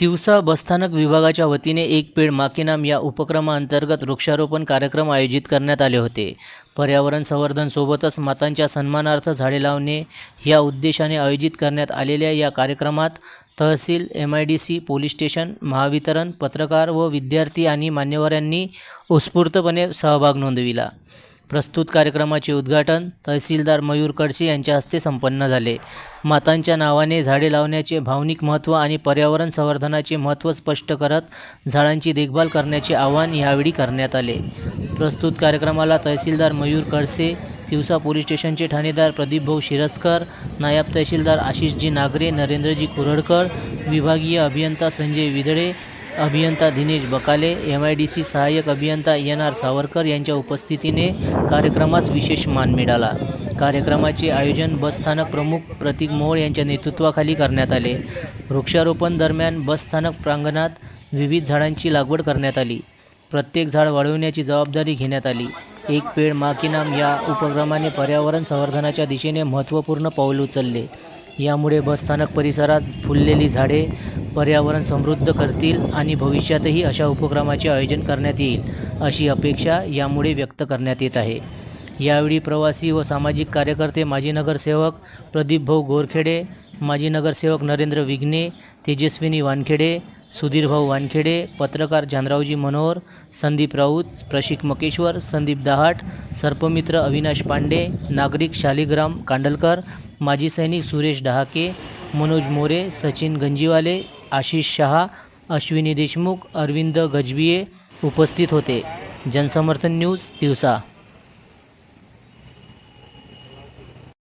तिवसा बसस्थानक विभागाच्या वतीने एक पेड माकीनाम या उपक्रमाअंतर्गत वृक्षारोपण कार्यक्रम आयोजित करण्यात आले होते. पर्यावरण संवर्धन सोबतच मातांच्या सन्मानार्थ झाडे लावणे या उद्देशाने आयोजित करण्यात आलेल्या या कार्यक्रमात तहसील M I D C police station Mahavitaran पत्रकार व विद्यार्थी आणि मान्यवरांनी उत्स्फूर्तपणे सहभाग नोंदविला. प्रस्तुत कार्यक्रमाचे उद्घाटन तहसीलदार मयूर कडसे यांच्या हस्ते संपन्न झाले. मातांच्या नावाने झाडे लावण्याचे भावनिक महत्त्व आणि पर्यावरण संवर्धनाचे महत्त्व स्पष्ट करत झाडांची देखभाल करण्याचे आवाहन यावेळी करण्यात आले. प्रस्तुत कार्यक्रमाला तहसीलदार मयूर कडसे तिवसा पोलीस स्टेशनचे ठाणेदार प्रदीपभाऊ शिरस्कर नायब तहसीलदार आशिषजी नागरे नरेंद्रजी कुरडकर विभागीय अभियंता संजय विदळे अभियंता Dinesh Bakale M I D C सहाय्यक अभियंता एन आर सावरकर यांच्या उपस्थितीने कार्यक्रमास विशेष मान मिळाला. कार्यक्रमाचे आयोजन बसस्थानक प्रमुख प्रतीक मोहोळ यांच्या नेतृत्वाखाली करण्यात आले. वृक्षारोपण दरम्यान बसस्थानक प्रांगणात विविध झाडांची लागवड करण्यात आली. प्रत्येक झाड वाढवण्याची जबाबदारी घेण्यात आली. एक पेड मा की नाम या उपक्रमाने पर्यावरण संवर्धनाच्या दिशेने महत्त्वपूर्ण पाऊल उचलले. यामुळे बसस्थानक परिसरात फुललेली झाडे पर्यावरण समृद्ध करतील आणि भविष्यातही अशा उपक्रमाचे आयोजन करण्यात येईल अशी अपेक्षा यामुळे व्यक्त करण्यात येत आहे. यावेळी प्रवासी व सामाजिक कार्यकर्ते माजी नगरसेवक प्रदीप भाऊ गोरखेडे माजी नगरसेवक नरेंद्र विघ्ने तेजस्विनी वानखेडे सुधीरभाऊ वानखेडे पत्रकार जानरावजी मनोहर संदीप राऊत प्रशिक मकेश्वर संदीप दहाट सर्पमित्र अविनाश पांडे नागरिक शालिग्राम कांडलकर माजी सैनिक सुरेश डहाके मनोज मोरे सचिन गंजीवाले आशिष शहा अश्विनी देशमुख अरविंद गजबिये उपस्थित होते. जनसमर्थन न्यूज दिवसा